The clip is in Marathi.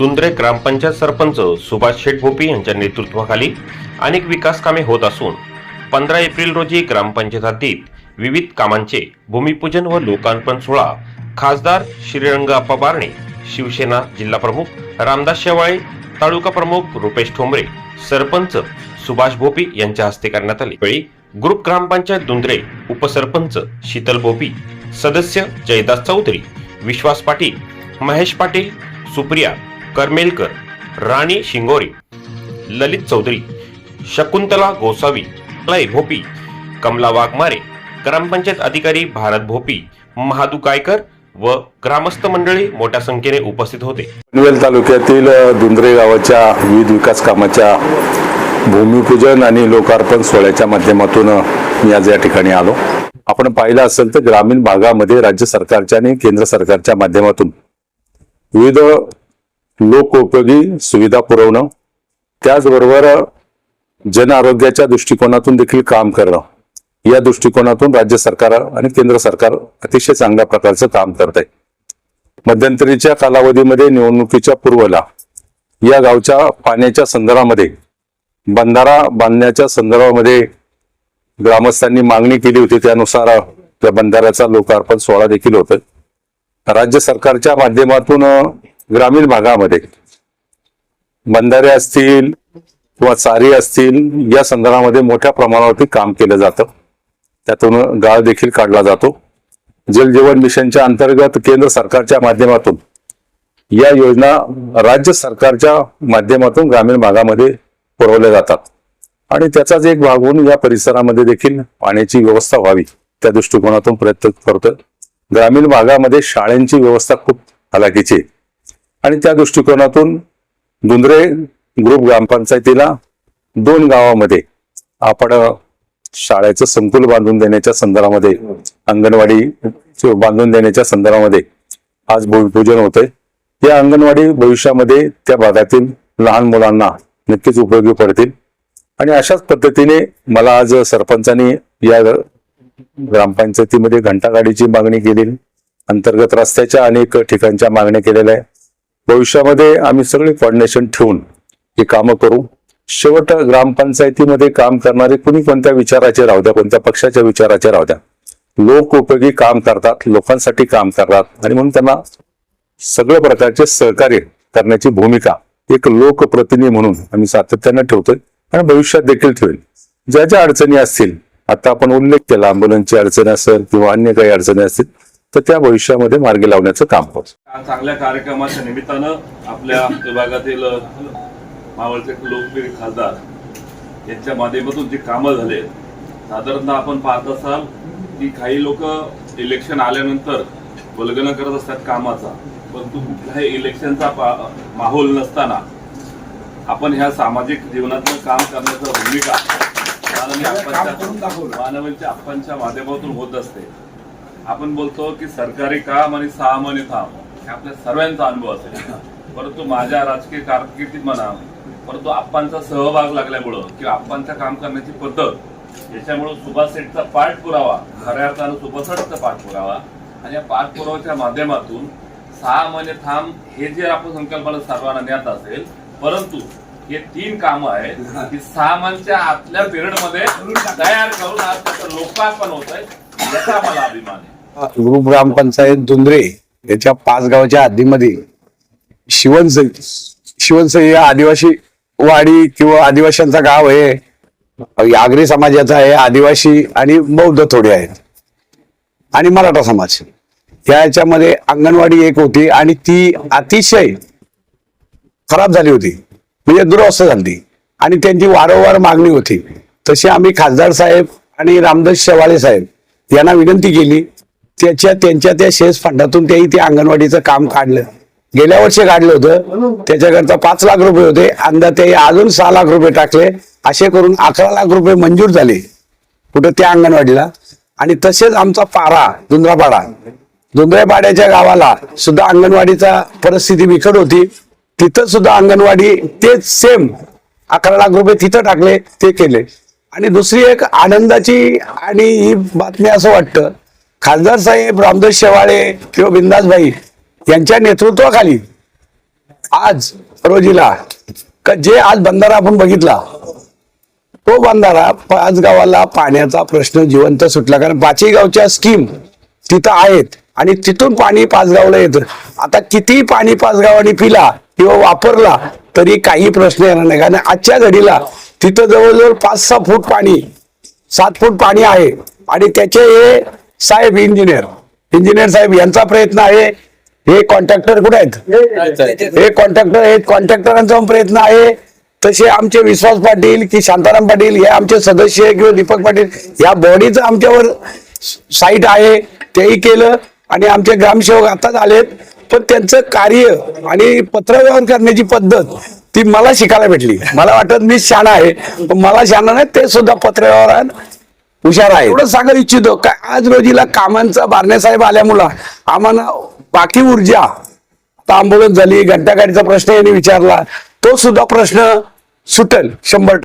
दुंद्रे ग्रामपंचायत सरपंच सुभाष शेटभोपी यांच्या नेतृत्वाखाली अनेक विकास कामे होत असून पंधरा एप्रिल रोजी ग्रामपंचायत हद्दीत विविध कामांचे भूमिपूजन व लोकार्पण सोहळा खासदार श्रीरंग अप्पा बारणे शिवसेना जिल्हा प्रमुख रामदास शेवाळे तालुका प्रमुख रुपेश ठोंबरे सरपंच सुभाष भोपी यांच्या हस्ते करण्यात आले. वेळी ग्रुप ग्रामपंचायत दुंद्रे उपसरपंच शीतल भोपी सदस्य जयदास चौधरी विश्वास पाटील महेश पाटील सुप्रिया करमेलकर राणी शिंगोरे ललित चौधरी शकुंतला गोसावी लय भोपी कमला वाघमारे ग्रामपंचायत अधिकारी भारत भोपी महादू गायकर व ग्रामस्थ मंडळी मोठ्या संख्येने उपस्थित होते. पनवेल तालुक्यातील अ, दुंद्रे गावाच्या विविध विकास कामाच्या भूमिपूजन आणि लोकार्पण सोहळ्याच्या माध्यमातून मी आज या ठिकाणी आलो. आपण पाहिलं असेल तर ग्रामीण भागामध्ये राज्य सरकारच्या आणि केंद्र सरकारच्या माध्यमातून विविध लोकोपयोगी सुविधा पुरवणं त्याचबरोबर जनआरोग्याच्या जन आरोग्याच्या दृष्टिकोनातून देखील काम करणं. या दृष्टिकोनातून राज्य सरकार आणि केंद्र सरकार अतिशय चांगल्या प्रकारचं काम करत आहे. मध्यंतरीच्या कालावधीमध्ये निवडणुकीच्या पूर्वला या गावच्या पाण्याच्या संदर्भामध्ये बंधारा बांधण्याच्या संदर्भामध्ये ग्रामस्थांनी मागणी केली होती. त्यानुसार त्या बंधाऱ्याचा लोकार्पण सोहळा देखील होत राज्य सरकारच्या माध्यमातून ग्रामीण भागामध्ये. बंधारे असतील किंवा चारी असतील या संदर्भामध्ये मोठ्या प्रमाणावरती काम केलं जातं. त्यातून गाळ देखील काढला जातो. जल जीवन मिशनच्या अंतर्गत केंद्र सरकारच्या माध्यमातून या योजना राज्य सरकारच्या माध्यमातून ग्रामीण भागामध्ये पुरवल्या जातात. आणि त्याचाच एक भाग म्हणून या परिसरामध्ये देखील पाण्याची व्यवस्था व्हावी त्या दृष्टिकोनातून प्रयत्न करतोय. ग्रामीण भागामध्ये शाळांची व्यवस्था खूप हलाखीची आहे. आणि त्या दृष्टिकोनातून दुंदरे ग्रुप ग्रामपंचायतीला दोन गावामध्ये आपण शाळेचं संकुल बांधून देण्याच्या संदर्भामध्ये अंगणवाडी बांधून देण्याच्या संदर्भामध्ये आज भूमिपूजन होतंय. या अंगणवाडी भविष्यामध्ये त्या भागातील लहान मुलांना नक्कीच उपयोगी पडतील. आणि अशाच पद्धतीने मला आज सरपंचांनी या ग्रामपंचायतीमध्ये घंटागाडीची मागणी केली. अंतर्गत रस्त्याच्या अनेक ठिकाणच्या मागण्या केलेल्या आहे भविष्यामध्ये आम्ही सगळे कॉर्डिनेशन ठेवून ही कामं करू. शेवट ग्रामपंचायतीमध्ये काम करणारे कुणी कोणत्या विचाराचे राहू द्या कोणत्या पक्षाच्या विचाराचे राहू द्या. लोक उपयोगी काम करतात लोकांसाठी काम करतात आणि म्हणून त्यांना सगळ्या प्रकारचे सहकार्य करण्याची भूमिका एक लोकप्रतिनिधी म्हणून आम्ही सातत्यानं ठेवतोय आणि भविष्यात देखील ठेवेल ज्या ज्या अडचणी असतील आता आपण उल्लेख केला अँब्युलन्सची अडचण असेल किंवा अन्य काही अडचणी असतील तर त्या भविष्यामध्ये मार्गी लावण्याचं काम या चांगल्या कार्यक्रमाच्या निमित्तानं आपल्या विभागातील मावळचे लोकप्रिय खासदार यांच्या माध्यमातून जी कामं झाले साधारणतः आपण पाहत असाल की काही लोक इलेक्शन आल्यानंतर वल्गना करत असतात कामाचा परंतु कुठल्याही इलेक्शनचा माहोल नसताना आपण ह्या सामाजिक जीवनातलं काम करण्याचं भूमिका मानवांच्या आप्पांच्या माध्यमातून होत असते. आपण बोलतो की सरकारी काम आणि सहा महिने थांब हे आपल्या सर्वांचा अनुभव असेल. परंतु माझ्या राजकीय कारकिर्दीत म्हणा परंतु आप्पांचा सहभाग लागल्यामुळं किंवा आप्पांचं काम करण्याची पद्धत याच्यामुळं सुभाष शेठचा पाठपुरावा खऱ्या अर्थानं सुभाष पाठपुरावा आणि या पाठपुराव्याच्या माध्यमातून सहा महिने थांब हे जे आपण संकल्पाला सर्वांना ज्ञात असेल परंतु हे तीन कामं आहेत की सहा महिन्याच्या आतल्या पिरियडमध्ये तयार करून आज त्याचं लोकार्पण होत आहे याचा मला अभिमान आहे. गुरु ग्रामपंचायत धुंद्रे याच्या पाच गावाच्या हद्दीमध्ये शिवनसई शिवनसई या आदिवासी वाडी किंवा आदिवासींचा गाव आहे. आगरी समाजाचा आहे आदिवासी आणि बौद्ध थोडे आहेत. आणि मराठा समाज. या याच्यामध्ये अंगणवाडी एक होती आणि ती अतिशय खराब झाली होती. म्हणजे दुरवस्था झाली. आणि त्यांची वारंवार मागणी होती. तशी आम्ही खासदार साहेब आणि रामदास शेवाळे साहेब यांना विनंती केली त्याच्या त्यांच्या त्या शेष फंडातून त्याही ते अंगणवाडीचं काम काढलं. गेल्या वर्षी काढलं होतं. त्याच्याकरता पाच लाख रुपये होते. अंदा ते अजून सहा लाख रुपये टाकले. असे करून अकरा लाख रुपये मंजूर झाले. कुठं त्या अंगणवाडीला. आणि तसेच आमचा पारा धुंद्रापाडा. धुंद्रेपाड्याच्या गावाला सुद्धा अंगणवाडीचा परिस्थिती बिकट होती. तिथं सुद्धा अंगणवाडी तेच सेम अकरा लाख रुपये तिथं टाकले ते केले. आणि दुसरी एक आनंदाची आणि ही बातमी असं वाटतं खासदार साहेब रामदास शेवाळे किंवा बिंदासभाई यांच्या नेतृत्वाखाली आज रोजीला जे आज बंधारा आपण बघितला तो बंधारा पाच गावाला पाण्याचा प्रश्न जिवंत सुटला. कारण पाचही गावच्या स्कीम तिथं आहेत आणि तिथून पाणी पाच गावला येतं. आता किती पाणी पाच गावांनी पिला किंवा वापरला तरी काही प्रश्न येणार नाही. कारण आजच्या घडीला तिथं जवळजवळ पाच सहा फूट पाणी सात फूट पाणी आहे. आणि त्याचे हे साहेब इंजिनियर. इंजिनियर साहेब यांचा प्रयत्न आहे. हे कॉन्ट्रॅक्टर कुठे आहेत? हे कॉन्ट्रॅक्टर आहेत. कॉन्ट्रॅक्टरांचा प्रयत्न आहे. तसे आमचे विश्वास पाटील की शांताराम पाटील हे आमचे सदस्य किंवा दीपक पाटील या बॉडीचं आमच्यावर साईट आहे. तेही केलं आणि आमचे ग्रामसेवक आताच आलेत. पण त्यांचं कार्य आणि पत्रव्यवहार करण्याची पद्धत ती मला शिकायला भेटली. मला वाटत मी शाणा आहे. पण मला शाणा नाही ते सुद्धा पत्रव्यवहार हुशार आहे एवढं सांगू इच्छितो. का आज रोजीला कामांचा बारण्यासाहेब आल्यामुळं आम्हाला बाकी ऊर्जा आता आंदोलन झाली घंटागाडीचा प्रश्न यांनी विचारला तो सुद्धा प्रश्न सुटेल शंभर